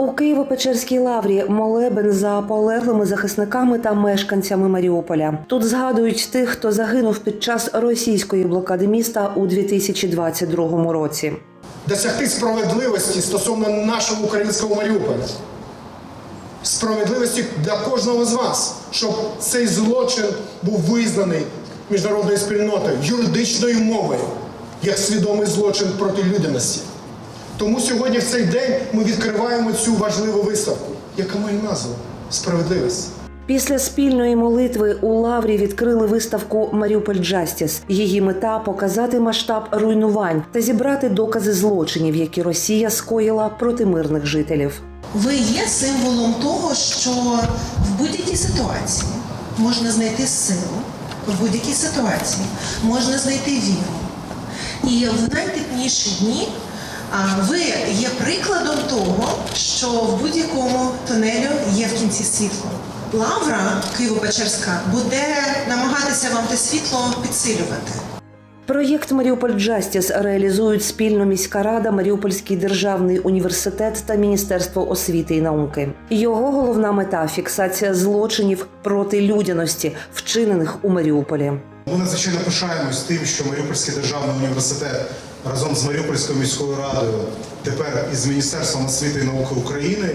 У Києво-Печерській лаврі молебен за полеглими захисниками та мешканцями Маріуполя. Тут згадують тих, хто загинув під час російської блокади міста у 2022 році. досягти справедливості стосовно нашого українського Маріуполя. Справедливості для кожного з вас, щоб цей злочин був визнаний міжнародною спільнотою юридичною мовою як свідомий злочин проти людяності. Тому сьогодні в цей день ми відкриваємо цю важливу виставку, яка має назву Справедливість. Після спільної молитви у лаврі відкрили виставку Маріуполь Джастіс. Її мета показати масштаб руйнувань та зібрати докази злочинів, які Росія скоїла проти мирних жителів. Ви є символом того, що в будь-якій ситуації можна знайти силу, в будь-якій ситуації можна знайти віру. І в найтемніші дні ви є прикладом того, що в будь-якому тунелю є в кінці світло. Лавра Києво-Печерська буде намагатися вам те світло підсилювати. Проєкт Маріуполь Джастіс реалізують спільно міська рада, Маріупольський державний університет та Міністерство освіти і науки. Його головна мета фіксація злочинів проти людяності, вчинених у Маріуполі. Ми надзвичайно пишаємось тим, що Маріупольський державний університет разом з Маріупольською міською радою, тепер із Міністерством освіти і науки України,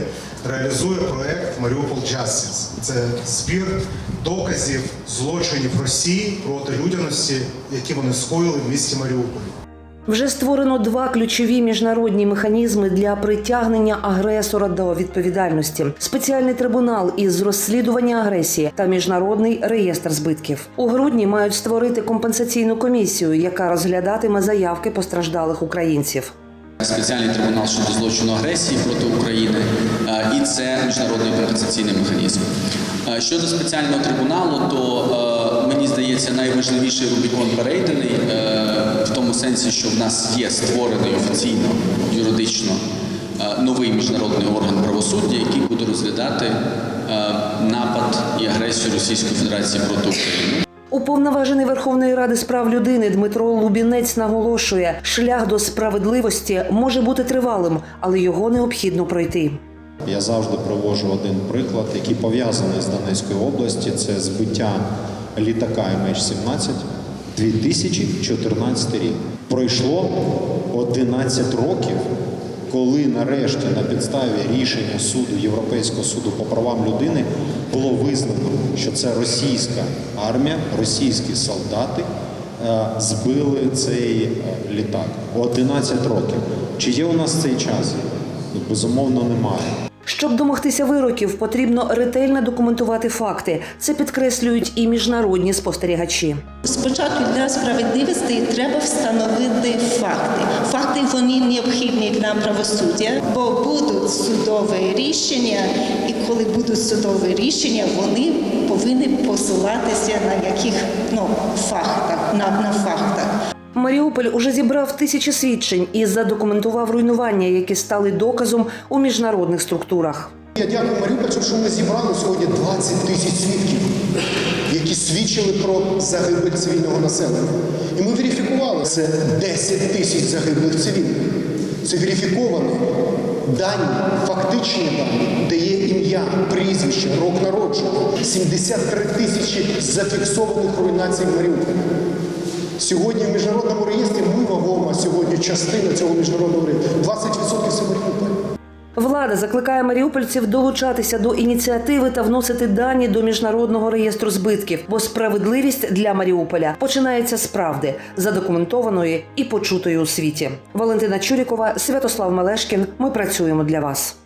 реалізує проект Маріуполь Джастіс. Це збір доказів злочинів Росії проти людяності, які вони скоїли в місті Маріуполь. Вже створено два ключові міжнародні механізми для притягнення агресора до відповідальності: спеціальний трибунал із розслідування агресії та міжнародний реєстр збитків. У грудні мають створити компенсаційну комісію, яка розглядатиме заявки постраждалих українців. Спеціальний трибунал щодо злочину агресії проти України, і це міжнародний компенсаційний механізм. Щодо спеціального трибуналу, то мені здається найважливіший Рубікон перейдений е, сенсі, що в нас є створений офіційно юридично е, новий міжнародний орган правосуддя, який буде розглядати е, напад і агресію Російської Федерації проти України. Уповноважений Верховної Ради з прав людини Дмитро Лубінець наголошує, шлях до справедливості може бути тривалим, але його необхідно пройти. Я завжди привожу один приклад, який пов'язаний з Донецькою області. Це збиття літака MH17 2014 рік. Пройшло 11 років, коли нарешті на підставі рішення суду Європейського суду по правам людини було визнано, що це російська армія, російські солдати е, збили цей е, літак. 11 років. Чи є у нас цей час? Ну, Безумовно, немає. Щоб домогтися вироків, потрібно ретельно документувати факти. Це підкреслюють і міжнародні спостерігачі. Спочатку для справедливості треба встановити факти. Факти вони необхідні для правосуддя, бо будуть судові рішення, і коли будуть судові рішення, вони повинні посилатися на яких ну, фактах, на, на фактах. Маріуполь уже зібрав тисячі свідчень і задокументував руйнування, які стали доказом у міжнародних структурах. Я дякую Маріупольцям, що ми зібрали сьогодні 20 тисяч свідків, які свідчили про загибель цивільного населення. І ми верифікували, це 10 тисяч загиблих цивільних. Це верифіковані дані, фактичні дані, де є ім'я, прізвище, рок народження. 73 тисячі зафіксованих руйнацій в Маріуполі. Сьогодні в міжнародному реєстрі ми вагома сьогодні частина цього міжнародного реєстру. 20% це. Влада закликає маріупольців долучатися до ініціативи та вносити дані до міжнародного реєстру збитків, бо справедливість для Маріуполя починається з правди, задокументованої і почутої у світі. Валентина Чурікова, Святослав Мелешкін. Ми працюємо для вас.